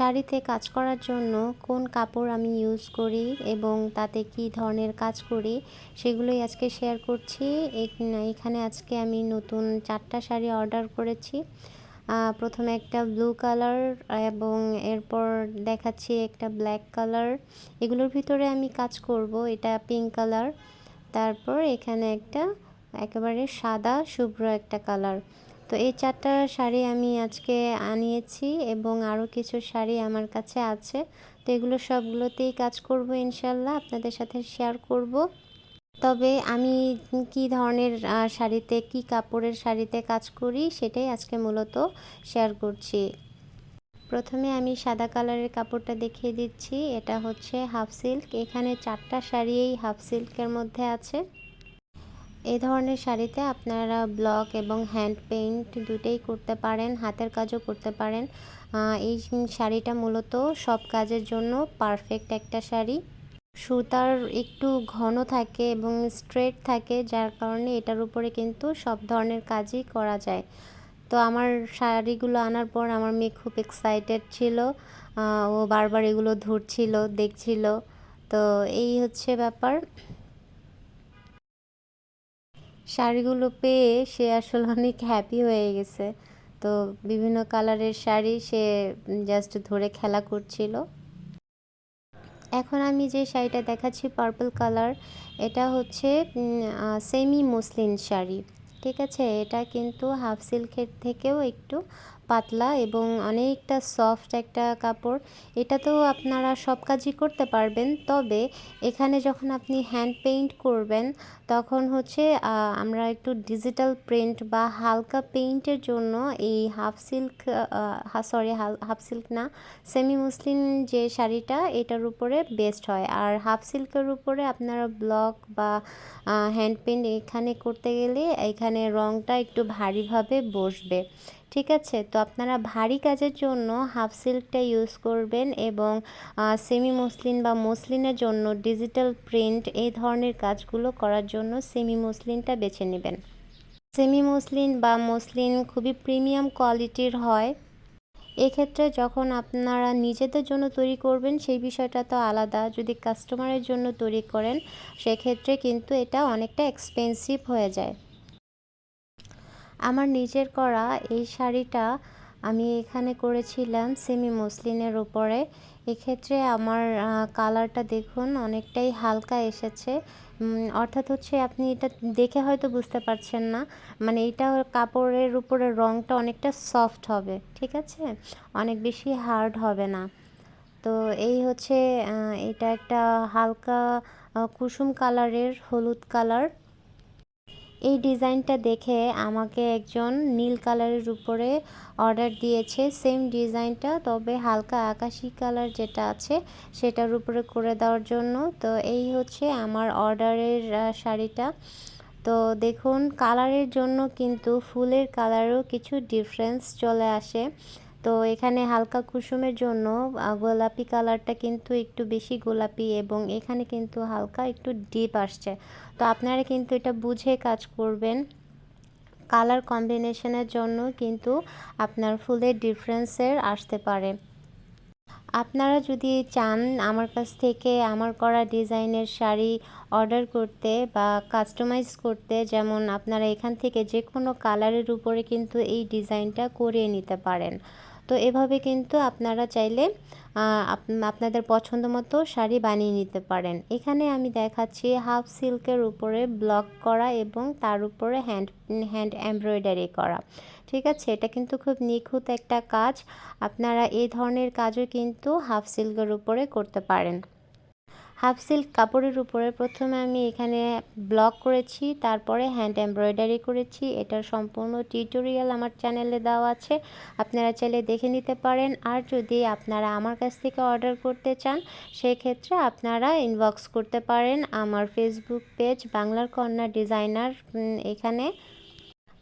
শাড়িতে কাজ করার জন্য কোন কাপড় আমি ইউজ করি এবং তাতে কি ধরনের কাজ করি সেগুলোই আজকে শেয়ার করছি। এখানে আজকে আমি নতুন চারটা শাড়ি অর্ডার করেছি। প্রথমে একটা ব্লু কালার এবং এরপর দেখাচ্ছি একটা ব্ল্যাক কালার এগুলোর ভিতরে আমি কাজ করব, এটা পিঙ্ক কালার তারপর এখানে একটা একেবারে সাদা, শুভ্র একটা কালার তো এই চারটা শাড়ি আমি আজকে আনিয়েছি এবং আরও কিছু শাড়ি আমার কাছে আছে। তো এগুলো সবগুলোতেই কাজ করব ইনশাল্লাহ, আপনাদের সাথে শেয়ার করব। তবে আমি কি ধরনের শাড়িতে, কি কাপড়ের শাড়িতে কাজ করি সেটাই আজকে মূলত শেয়ার করছি। প্রথমে আমি সাদা কালারের কাপড়টা দেখিয়ে দিচ্ছি, এটা হচ্ছে হাফ সিল্ক। এখানে চারটা শাড়ি এই হাফ সিল্কের মধ্যে আছে। এই ধরনের শাড়িতে আপনারা ব্লক এবং হ্যান্ড পেইন্ট দুটেই করতে পারেন, হাতের কাজও করতে পারেন। এই শাড়িটা মূলত সব কাজের জন্য পারফেক্ট একটা শাড়ি। সুতার একটু ঘন থাকে এবং স্ট্রেট থাকে, যার কারণে এটার উপরে কিন্তু সব ধরনের কাজই করা যায়। তো আমার শাড়িগুলো আনার পর আমার মেয়ে খুব এক্সাইটেড ছিল ও বারবার এগুলো ধরছিল, দেখছিল। তো এই হচ্ছে ব্যাপার। শাড়িগুলো পেয়ে সে আসলে অনেক হ্যাপি হয়ে গেছে। তো বিভিন্ন কালারের শাড়ি সে জাস্ট ধরে খেলা করছিল। এখন আমি যে শাড়িটা দেখাচ্ছি পার্পল কালার এটা হচ্ছে সেমি মুসলিন শাড়ি। ঠিক আছে? এটা কিন্তু হাফ সিল্কের থেকেও একটু পাতলা এবং অনেকটা সফট একটা কাপড় এটা তো আপনারা সব কাজই করতে পারবেন। তবে এখানে যখন আপনি হ্যান্ড পেইন্ট করবেন, তখন হচ্ছে আমরা একটু ডিজিটাল প্রিন্ট বা হালকা পেইন্টের জন্য এই half silk sorry half silk না সেমি মুসলিন যে শাড়িটা, এটার উপরে বেস্ট হয়। আর হাফ সিল্কের উপরে আপনারা ব্লক বা হ্যান্ড পেইন্ট এখানে করতে গেলে এখানে রঙটা একটু ভারীভাবে বসবে। ঠিক আছে? তো আপনারা ভারী কাজের জন্য হাফ সিল্কটা ইউজ করবেন এবং সেমি মসলিন বা মসলিনের জন্য ডিজিটাল প্রিন্ট এই ধরনের কাজগুলো করার জন্য সেমি মসলিনটা বেছে নেবেন। সেমি মসলিন বা মসলিন খুবই প্রিমিয়াম কোয়ালিটির হয়। এক্ষেত্রে যখন আপনারা নিজেদের জন্য তৈরি করবেন, সেই বিষয়টা তো আলাদা। যদি কাস্টমারের জন্য তৈরি করেন, সেক্ষেত্রে কিন্তু এটা অনেকটা এক্সপেন্সিভ হয়ে যায়। আমার নিজের করা এই শাড়িটা আমি এখানে করেছিলাম সেমি মসলিনের উপরে। এক্ষেত্রে আমার কালারটা দেখুন অনেকটাই হালকা এসেছে। অর্থাৎ হচ্ছে আপনি এটা দেখে হয়তো বুঝতে পারছেন না। মানে এটা কাপড়ের উপরে রঙটা অনেকটা সফট হবে, ঠিক আছে? অনেক বেশি হার্ড হবে না। তো এই হচ্ছে এটা একটা হালকা কুসুম কালারের হলুদ কালার এই ডিজাইনটা দেখে আমাকে একজন নীল কালারের উপরে অর্ডার দিয়েছে। সেম ডিজাইনটা, তবে হালকা আকাশি কালার যেটা আছে সেটার উপরে করে দেওয়ার জন্য। তো এই হচ্ছে আমার অর্ডারের শাড়িটা। তো দেখুন, কালারের জন্য কিন্তু ফুলের কালারও কিছু ডিফারেন্স চলে আসে। তো এখানে হালকা কুসুমের জন্য গোলাপি কালারটা কিন্তু একটু বেশি গোলাপি এবং এখানে কিন্তু হালকা একটু ডিপ আসছে। তো আপনারা কিন্তু এটা বুঝে কাজ করবেন। কালার কম্বিনেশনের জন্য কিন্তু আপনার ফুলের ডিফারেন্সের আসতে পারে। আপনারা যদি চান আমার কাছ থেকে আমার করা ডিজাইনের শাড়ি অর্ডার করতে বা কাস্টমাইজ করতে, যেমন আপনারা এখান থেকে যে কোনো কালারের উপরে কিন্তু এই ডিজাইনটা করিয়ে নিতে পারেন। তো এভাবে কিন্তু আপনারা চাইলে আপনাদের পছন্দ মতো শাড়ি বানিয়ে নিতে পারেন। এখানে আমি দেখাচ্ছি হাফ সিল্কের উপরে ব্লক করা এবং তার উপরে হ্যান্ড হ্যান্ড এমব্রয়ডারি করা। ঠিক আছে, এটা কিন্তু খুব নিখুঁত একটা কাজ। আপনারা এই ধরনের কাজও কিন্তু হাফ সিল্কের উপরে করতে পারেন। হাফ সিল্ক কাপড়ের উপরে প্রথমে আমি এখানে ব্লক করেছি, তারপরে হ্যান্ড এমব্রয়ডারি করেছি। এটার সম্পূর্ণ টিউটোরিয়াল আমার চ্যানেলে দেওয়া আছে, আপনারা চাইলে দেখে নিতে পারেন। আর যদি আপনারা আমার কাছ থেকে অর্ডার করতে চান, সেক্ষেত্রে আপনারা ইনবক্স করতে পারেন আমার ফেসবুক পেজ বাংলার কন্যা ডিজাইনার এখানে।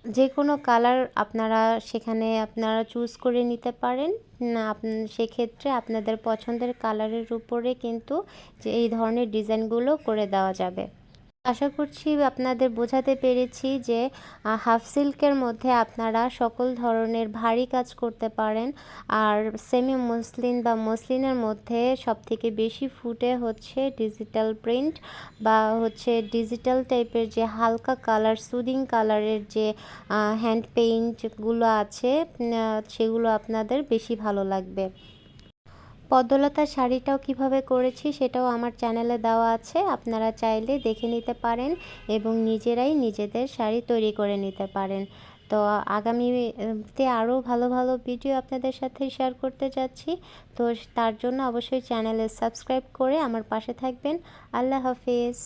যে কোনো কালার আপনারা সেখানে আপনারা চুজ করে নিতে পারেন। না সেক্ষেত্রে আপনাদের পছন্দের কালারের উপরে কিন্তু যে, এই ধরনের ডিজাইনগুলো করে দেওয়া যাবে। আশা করছি আপনাদের বোঝাতে পেরেছি যে হাফ সিল্কের মধ্যে আপনারা সকল ধরনের ভারী কাজ করতে পারেন। আর সেমি মসলিন বা মসলিনের মধ্যে সবথেকে বেশি ফুটে হচ্ছে ডিজিটাল প্রিন্ট বা হচ্ছে ডিজিটাল টাইপের যে হালকা কালার সুদিং কালারের যে হ্যান্ড পেইন্টগুলো আছে সেগুলো আপনাদের বেশি ভালো লাগবে। পদ্মলতার শাড়িটাও কীভাবে করেছি সেটাও আমার চ্যানেলে দেওয়া আছে। আপনারা চাইলে দেখে নিতে পারেন এবং নিজেরাই নিজেদের শাড়ি তৈরি করে নিতে পারেন। তো আগামীতে আরও ভালো ভালো ভিডিও আপনাদের সাথে শেয়ার করতে যাচ্ছি। তো তার জন্য অবশ্যই চ্যানেলে সাবস্ক্রাইব করে আমার পাশে থাকবেন। আল্লাহ হাফিজ।